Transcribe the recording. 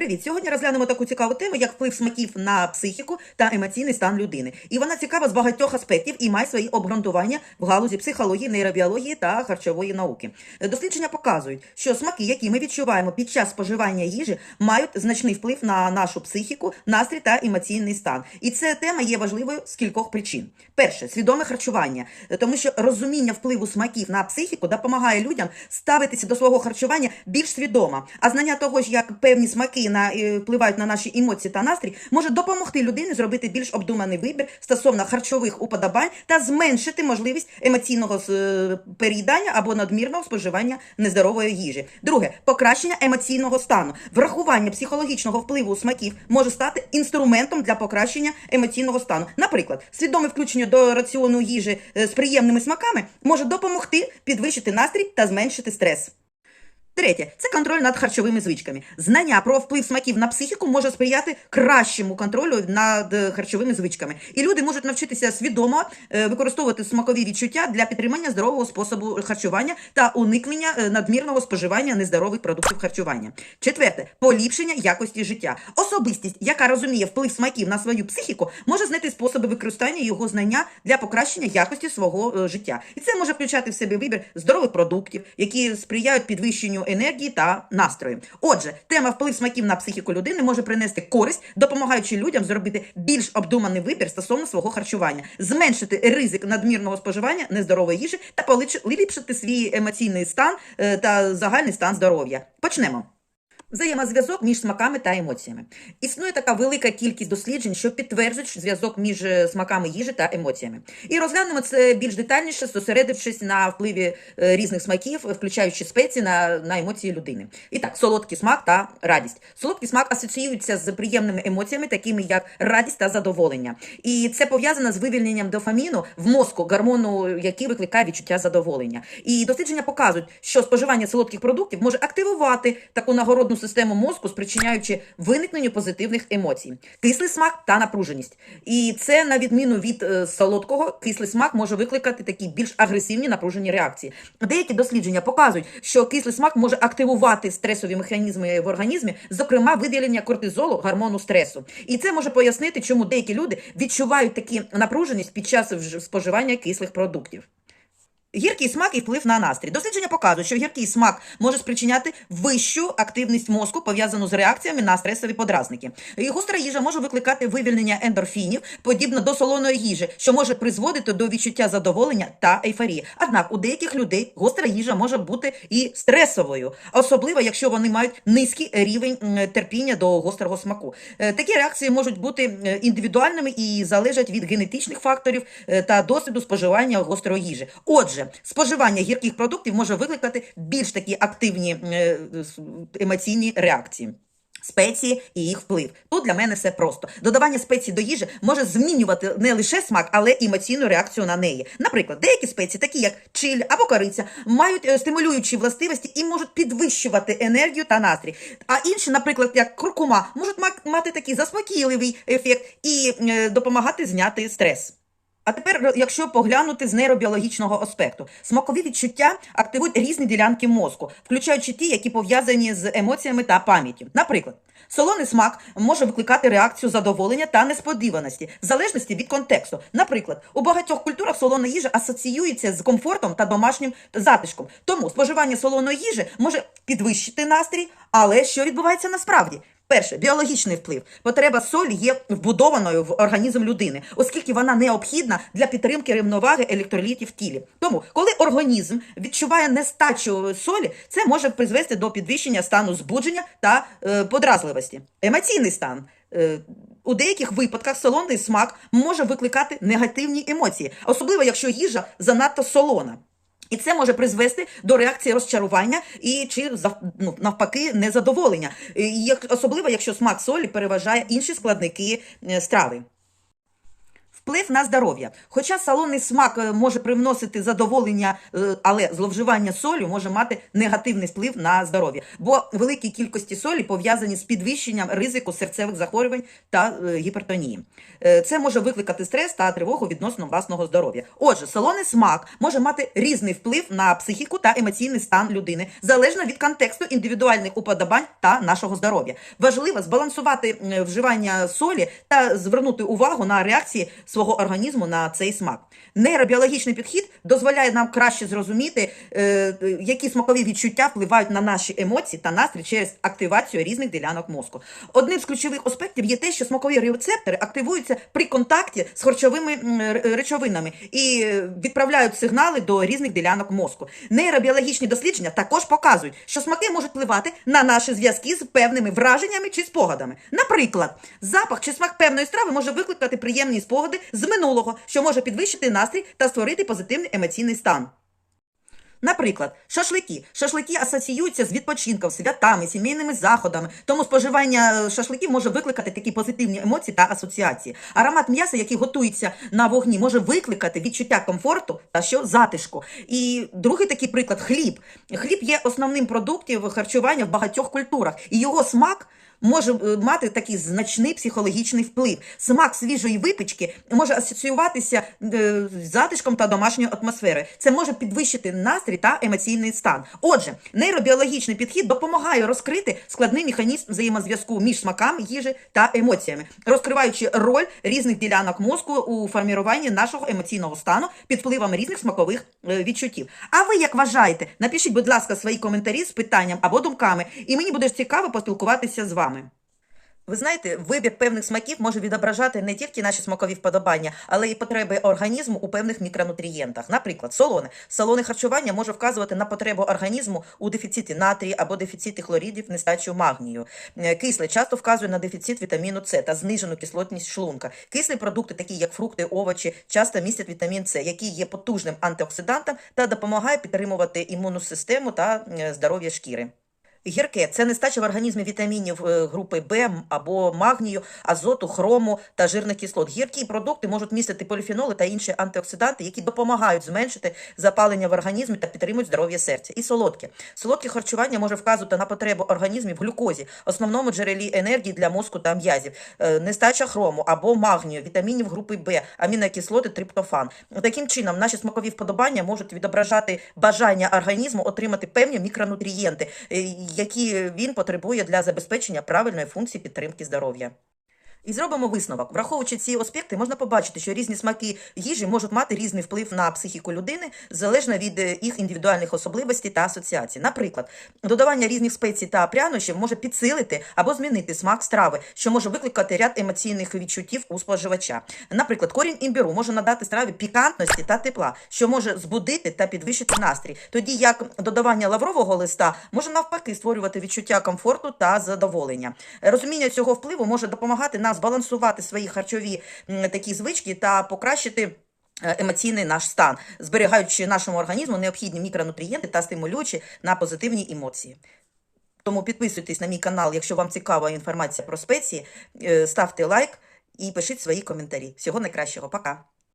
Привіт! Сьогодні розглянемо таку цікаву тему, як вплив смаків на психіку та емоційний стан людини. І вона цікава з багатьох аспектів і має свої обґрунтування в галузі психології, нейробіології та харчової науки. Дослідження показують, що смаки, які ми відчуваємо під час споживання їжі, мають значний вплив на нашу психіку, настрій та емоційний стан. І ця тема є важливою з кількох причин. Перше свідоме харчування, тому що розуміння впливу смаків на психіку допомагає людям ставитися до свого харчування більш свідомо. А знання того ж, як певні смаки на е, впливають на наші емоції та настрій, може допомогти людині зробити більш обдуманий вибір стосовно харчових уподобань та зменшити можливість емоційного е, переїдання або надмірного споживання нездорової їжі. Друге покращення емоційного стану. Врахування психологічного впливу смаків може стати інструментом для покращення емоційного стану. Наприклад, свідоме включення до раціону їжі е, з приємними смаками може допомогти підвищити настрій та зменшити стрес. Третє це контроль над харчовими звичками. Знання про вплив смаків на психіку може сприяти кращому контролю над е, харчовими звичками. І люди можуть навчитися свідомо е, використовувати смакові відчуття для підтримання здорового способу харчування та уникнення е, надмірного споживання нездорових продуктів харчування. Четверте поліпшення якості життя. Особистість, яка розуміє вплив смаків на свою психіку, може знайти способи використання його знання для покращення якості свого життя. І це може включати в себе вибір здорових продуктів, які сприяють підвищенню енергії та настрою. Отже, тема вплив смаків на психіку людини може принести користь, допомагаючи людям зробити більш обдуманий вибір стосовно свого харчування, зменшити ризик надмірного споживання нездорової їжі та поліпшити свій емоційний стан е, та загальний стан здоров'я. Почнемо. Взаємозв'язок між смаками та емоціями. Існує така велика кількість досліджень, що підтверджують зв'язок між е, смаками їжі та емоціями. І розглянемо це більш детальніше, зосередившись на впливі е, різних смаків, включаючи спеції на, на емоції людини. І так, солодкий смак та радість. Солодкий смак асоціюється з приємними емоціями, такими як радість та задоволення. І це пов'язано з вивільненням дофаміну в мозку, гормону, який викликає відчуття задоволення. І дослідження показують, що споживання солодких продуктів може активувати таку нагородну систему мозку, спричиняючи виникненню позитивних емоцій, кислий смак та напруженість. І це на відміну від е, солодкого, кислий смак може викликати такі більш агресивні напружені реакції. Деякі дослідження показують, що кислий смак може активувати стресові механізми в організмі, зокрема виділення кортизолу, гормону стресу. І це може пояснити, чому деякі люди відчувають такі напруженість під час споживання кислих продуктів. Гіркий смак і вплив на настрій. Дослідження показують, що гіркий смак може спричиняти вищу активність мозку, пов'язану з реакціями на стресові подразники. І гостра їжа може викликати вивільнення ендорфінів, подібно до солоної їжі, що може призводити до відчуття задоволення та ейфорії. Однак у деяких людей гостра їжа може бути і стресовою, особливо якщо вони мають низький рівень терпіння до гострого смаку. Е, Такі реакції можуть бути е, індивідуальними і залежать від генетичних факторів е, та досвіду споживання гострої їжі. Отже, споживання гірких продуктів може викликати більш такі активні е, емоційні реакції. Спеції і їх вплив. Тут для мене все просто. Додавання спецій до їжі може змінювати не лише смак, але і емоційну реакцію на неї. Наприклад, деякі спеції, такі як чиль або кориця, мають е, стимулюючі властивості і можуть підвищувати енергію та настрій. А інші, наприклад, як куркума, можуть мати такий заспокійливий ефект і е, допомагати зняти стрес. А тепер, якщо поглянути з нейробіологічного аспекту, смакові відчуття активують різні ділянки мозку, включаючи ті, які пов'язані з емоціями та пам'яттю. Наприклад, солоний смак може викликати реакцію задоволення та несподіваності, в залежності від контексту. Наприклад, у багатьох культурах солона їжа асоціюється з комфортом та домашнім затишком. Тому споживання солоної їжі може підвищити настрій, але що відбувається насправді? Перше, біологічний вплив. Потреба солі є вбудованою в організм людини, оскільки вона необхідна для підтримки рівноваги електролітів в тілі. Тому, коли організм відчуває нестачу солі, це може призвести до підвищення стану збудження та е, подразливості. Емоційний стан. Е, у деяких випадках солоний смак може викликати негативні емоції, особливо якщо їжа занадто солона. І це може призвести до реакції розчарування і чи ну, навпаки незадоволення, як особливо якщо смак солі переважає інші складники е, страви. Вплив на здоров'я. Хоча салонний смак е, може привносити задоволення, е, але зловживання солі може мати негативний вплив на здоров'я, бо великі кількості солі пов'язані з підвищенням ризику серцевих захворювань та е, гіпертонії. Це може викликати стрес та тривогу відносно власного здоров'я. Отже, солоний смак може мати різний вплив на психіку та емоційний стан людини, залежно від контексту індивідуальних уподобань та нашого здоров'я. Важливо збалансувати вживання солі та звернути увагу на реакції свого організму на цей смак. Нейробіологічний підхід дозволяє нам краще зрозуміти, е, які смакові відчуття впливають на наші емоції та настрій через активацію різних ділянок мозку. Одним з ключових аспектів є те, що смакові рецептори активуються при контакті з харчовими речовинами і е, відправляють сигнали до різних ділянок мозку. Нейробіологічні дослідження також показують, що смаки можуть впливати на наші зв'язки з певними враженнями чи спогадами. Наприклад, запах чи смак певної страви може викликати приємні спогади з минулого, що може підвищити настрій та створити позитивний емоційний стан. Наприклад, шашлики. Шашлики асоціюються з відпочинком, святами, сімейними заходами. Тому споживання е, шашликів може викликати такі позитивні емоції та асоціації. Аромат м'яса, який готується на вогні, може викликати відчуття комфорту та що затишку. І другий такий приклад хліб. Хліб є основним продуктом харчування в багатьох культурах, і його смак. Може е, мати такий значний психологічний вплив. Смак свіжої випічки може асоціюватися е, з затишком та домашньою атмосферою. Це може підвищити настрій та емоційний стан. Отже, нейробіологічний підхід допомагає розкрити складний механізм взаємозв'язку між смаками їжі та емоціями, розкриваючи роль різних ділянок мозку у формуванні нашого емоційного стану під впливом різних смакових е, відчуттів. А ви як вважаєте? Напишіть, будь ласка, свої коментарі з питанням або думками, і мені буде цікаво поспілкуватися з вами. Ви знаєте, вибір певних смаків може відображати не тільки наші смакові вподобання, але й потреби організму у певних мікронутрієнтах. Наприклад, солоне. Солоне харчування може вказувати на потребу організму у дефіциті натрію або дефіциті хлорідів, нестачу магнію. Е, Кисле часто вказує на дефіцит вітаміну С та знижену кислотність шлунка. Кислі продукти, такі як фрукти, овочі, часто містять вітамін С, який є потужним антиоксидантом та допомагає підтримувати імунну систему та е, здоров'я шкіри. Гірке це нестача в організмі вітамінів е, групи Б або магнію, азоту, хрому та жирних кислот. Гіркі продукти можуть містити поліфеноли та інші антиоксиданти, які допомагають зменшити запалення в організмі та підтримують здоров'я серця. І солодке. Солодке харчування може вказувати на потребу організму в глюкозі, основному джерелі енергії для мозку та м'язів, Е, нестача хрому або магнію, вітамінів групи Б, амінокислоти, триптофан. Таким чином, наші смакові вподобання можуть відображати бажання організму отримати певні мікронутрієнти, е, які він потребує для забезпечення правильної функції підтримки здоров'я. І зробимо висновок. Враховуючи ці аспекти, можна побачити, що різні смаки їжі можуть мати різний вплив на психіку людини залежно від е, їх індивідуальних особливостей та асоціацій. Наприклад, додавання різних спецій та прянощів може підсилити або змінити смак страви, що може викликати ряд емоційних відчуттів у споживача. Наприклад, корінь імбіру може надати страві пікантності та тепла, що може збудити та підвищити настрій. Тоді як додавання лаврового листа може навпаки створювати відчуття комфорту та задоволення. Розуміння цього впливу може допомагати нам збалансувати свої харчові такі звички та покращити. е, Емоційний наш стан, зберігаючи нашому організму необхідні мікронутрієнти та стимулюючи на позитивні емоції. Тому підписуйтесь на мій канал, якщо вам цікава інформація про спеції, е, ставте лайк і пишіть свої коментарі. Всього найкращого, пока!